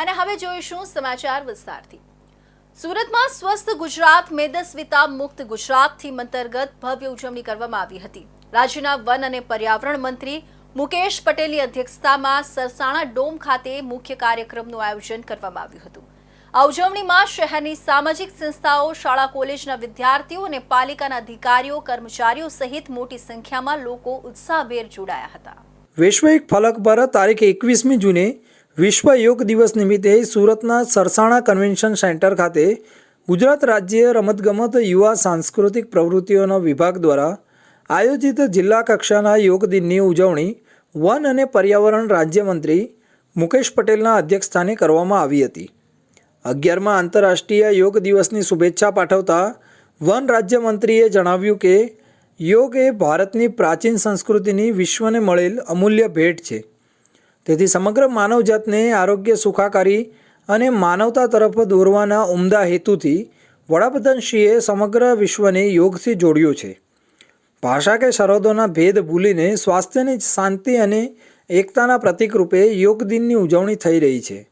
અને હવે જોઈશું સમાચાર વિસ્તારથી. સુરતમાં સ્વસ્થ ગુજરાત, મેદસ્વિતા મુક્ત ગુજરાત થીમ અંતર્ગત ભવ્ય ઉજવણી કરવામાં આવી હતી. રાજ્યના વન અને પર્યાવરણ મંત્રી મુકેશ પટેલની અધ્યક્ષતામાં સરસાણા ડોમ ખાતે મુખ્ય કાર્યક્રમનું આયોજન કરવામાં આવ્યું હતું. આ ઉજવણીમાં શહેરની સામાજિક સંસ્થાઓ, શાળા કોલેજના વિદ્યાર્થીઓ અને પાલિકાના અધિકારીઓ, કર્મચારીઓ સહિત મોટી સંખ્યામાં લોકો ઉત્સાહભેર જોડાયા હતા. વૈશ્વિક ફલક પર તારીખ એકવીસમી જૂને વિશ્વ યોગ દિવસ નિમિત્તે સુરતના સરસાણા કન્વેન્શન સેન્ટર ખાતે ગુજરાત રાજ્ય રમતગમત યુવા સાંસ્કૃતિક પ્રવૃત્તિઓનો વિભાગ દ્વારા આયોજિત જિલ્લા કક્ષાના યોગ દિનની ઉજવણી વન અને પર્યાવરણ રાજ્યમંત્રી મુકેશ પટેલના અધ્યક્ષસ્થાને કરવામાં આવી હતી. અગિયારમાં આંતરરાષ્ટ્રીય યોગ દિવસની શુભેચ્છા પાઠવતા વન રાજ્યમંત્રીએ જણાવ્યું કે યોગ એ ભારતની પ્રાચીન સંસ્કૃતિની વિશ્વને મળેલ અમૂલ્ય ભેટ છે. તેથી સમગ્ર માનવજાતને આરોગ્ય સુખાકારી અને માનવતા તરફ દોરવાના ઉમદા હેતુથી વડાપ્રધાનશ્રીએ સમગ્ર વિશ્વને યોગથી જોડ્યું છે. ભાષા કે સરહદોના ભેદ ભૂલીને સ્વાસ્થ્યની શાંતિ અને એકતાના પ્રતિક રૂપે યોગ દિનની ઉજવણી થઈ રહી છે.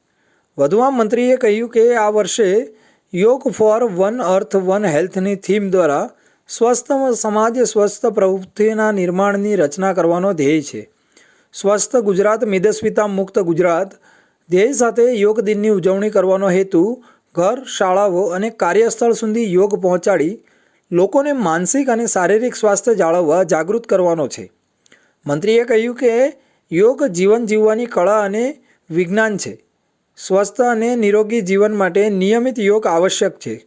વધુમાં મંત્રીએ કહ્યું કે આ વર્ષે yoga for one earth one હેલ્થની theme દ્વારા સ્વસ્થ સમાજ સ્વસ્થ પ્રવૃત્તિના નિર્માણની રચના કરવાનો ધ્યેય છે. સ્વસ્થ ગુજરાત, મેદસ્વીતા મુક્ત ગુજરાત, ધ્યેય સાથે યોગ દિનની ઉજવણી કરવાનો હેતુ, ઘર, શાળાઓ અને કાર્યસ્થળ સુધી યોગ પહોંચાડી લોકોને માનસિક અને શારીરિક સ્વાસ્થ્ય જાળવવા જાગૃત કરવાનો છે. મંત્રીએ કહ્યું કે યોગ જીવન જીવવાની કળા અને વિજ્ઞાન છે. સ્વસ્થ અને નિરોગી જીવન માટે નિયમિત યોગ આવશ્યક છે.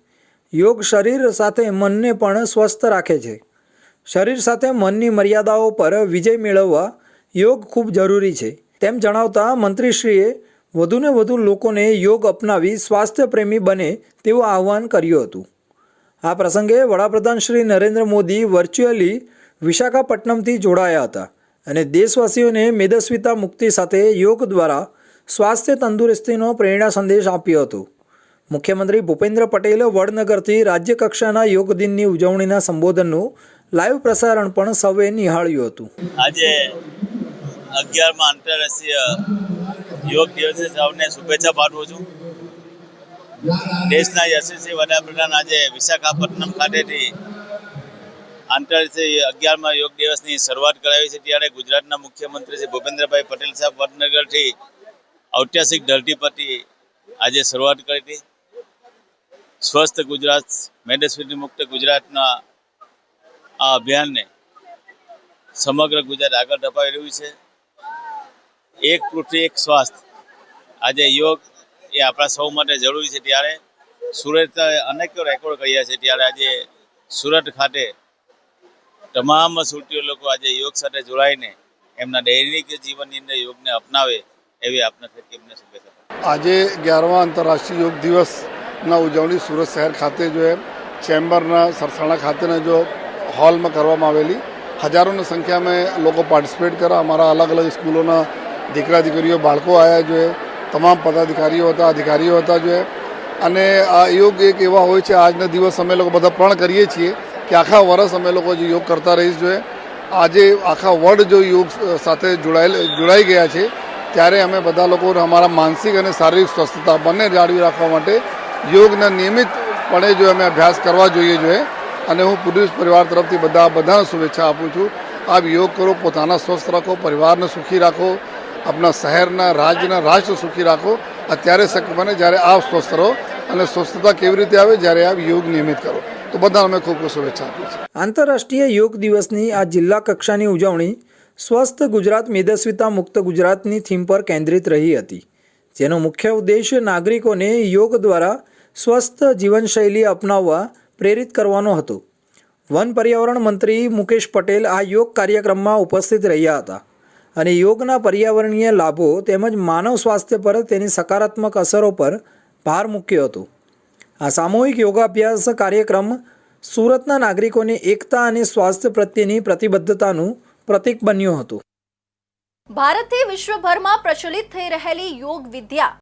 યોગ શરીર સાથે મનને પણ સ્વસ્થ રાખે છે. શરીર સાથે મનની મર્યાદાઓ પર વિજય મેળવવા યોગ ખૂબ જરૂરી છે. તેમ જણાવતા મંત્રીશ્રીએ વધુને વધુ લોકોને યોગ અપનાવી સ્વાસ્થ્ય પ્રેમી બને તેવું આહવાન કર્યું હતું. આ પ્રસંગે વડાપ્રધાન શ્રી નરેન્દ્ર મોદી વર્ચ્યુઅલી વિશાખાપટ્ટનમથી જોડાયા હતા અને દેશવાસીઓને મેદસ્વીતા મુક્તિ સાથે યોગ દ્વારા સ્વાસ્થ્ય તંદુરસ્તીનો પ્રેરણા સંદેશ આપ્યો હતો. મુખ્યમંત્રી ભૂપેન્દ્ર પટેલે વડનગરથી રાજ્યકક્ષાના યોગ દિનની ઉજવણીના સંબોધનનું લાઈવ પ્રસારણ પણ સૌએ નિહાળ્યું હતું. આજે અગિયારમાં આંતરરાષ્ટ્રીય યોગ દિવસે સૌને શુભેચ્છા પાઠવું છું. દેશના યશસ્વી વડાપ્રધાન આજે વિશાખાપટ્ટનમ ખાતેથી આંતરરાષ્ટ્રીય અગિયારમાં યોગ દિવસની શરૂઆત કરાવી છે. ત્યારે ગુજરાતના મુખ્યમંત્રી શ્રી ભૂપેન્દ્રભાઈ પટેલ સાહેબ વડનગરથી ઐતિહાસિક ધરતી આજે શરૂઆત કરી હતી. સ્વસ્થ ગુજરાત મેડસ્વીટી મુક્ત ગુજરાતના આ અભિયાનને સમગ્ર ગુજરાત આગળ ધપાવી રહ્યું છે. એક પૃથ્વી, એક સ્વાસ્થ્ય. આજે યોગ એ આપણા સૌ માટે જરૂરી છે ત્યારે સુરત અનેક રેકોર્ડ કર્યા છે ત્યારે આજે સુરત ખાતે તમામ સુરતીઓ લોકો આજે યોગ સાથે જોડાઈને એમના દૈનિક જીવનની અંદર યોગને અપનાવે એવી આપના થકી એમને શુભેચ્છા આજે અગિયારમા આંતરરાષ્ટ્રીય યોગ દિવસના ઉજવણી સુરત શહેર ખાતે જો એમ, ચેમ્બરના સરસાણા ખાતેના જો હોલમાં કરવામાં આવેલી. હજારોની સંખ્યામાં લોકો પાર્ટિસિપેટ કર્યા. અમારા અલગ અલગ સ્કૂલોના દીકરા દીકરીઓ બાળકો આવ્યા જોઈએ તમામ પદાધિકારીઓ હતા, અધિકારીઓ હતા જોઈએ અને આ યોગ એક એવા હોય છે, આજના દિવસ અમે લોકો બધા પણ કરીએ છીએ કે આખા વર્ષ અમે લોકો જે યોગ કરતા રહીશ જોઈએ આજે આખા વર્લ્ડ જો યોગ સાથે જોડાયેલ, જોડાઈ ગયા છે, ત્યારે અમે બધા લોકો અમારા માનસિક અને શારીરિક સ્વસ્થતા બંને જાળવી રાખવા માટે યોગના નિયમિતપણે જો અમે અભ્યાસ કરવા જોઈએ જોઈએ અને હું પુરુષ પરિવાર તરફથી બધા બધાને શુભેચ્છા આપું છું. આપ યોગ કરો, પોતાના સ્વસ્થ રાખો, પરિવારને સુખી રાખો. આપણા શહેરના રાજ્યના રાષ્ટ્ર સુખી રાખો. અત્યારે શક્ય બને જ્યારે આપ સ્વસ્થ રહો અને સ્વસ્થતા કેવી રીતે આવે જ્યારે આપ યોગ નિયમિત કરો. તો બધા અમે ખૂબ ખૂબ શુભેચ્છા આપીએ છીએ. આંતરરાષ્ટ્રીય યોગ દિવસની આ જિલ્લા કક્ષાની ઉજવણી સ્વસ્થ ગુજરાત મેદસ્વિતા મુક્ત ગુજરાતની થીમ પર કેન્દ્રિત રહી હતી. જેનો મુખ્ય ઉદ્દેશ નાગરિકોને યોગ દ્વારા સ્વસ્થ જીવનશૈલી અપનાવવા પ્રેરિત કરવાનો હતો. વન પર્યાવરણ મંત્રી મુકેશ પટેલ આ યોગ કાર્યક્રમમાં ઉપસ્થિત રહ્યા હતા. અને યોગના પર્યાવરણીય લાભો તેમજ માનવ સ્વાસ્થ્ય પર તેની સકારાત્મક અસરો પર ભાર મૂક્યો હતો. આ સામૂહિક યોગાભ્યાસ કાર્યક્રમ સુરતના નાગરિકોને એકતા અને સ્વાસ્થ્ય પ્રત્યેની પ્રતિબદ્ધતાનું પ્રતીક બન્યું હતું. ભારતથી વિશ્વભરમાં પ્રચલિત થઈ રહેલી યોગ વિદ્યા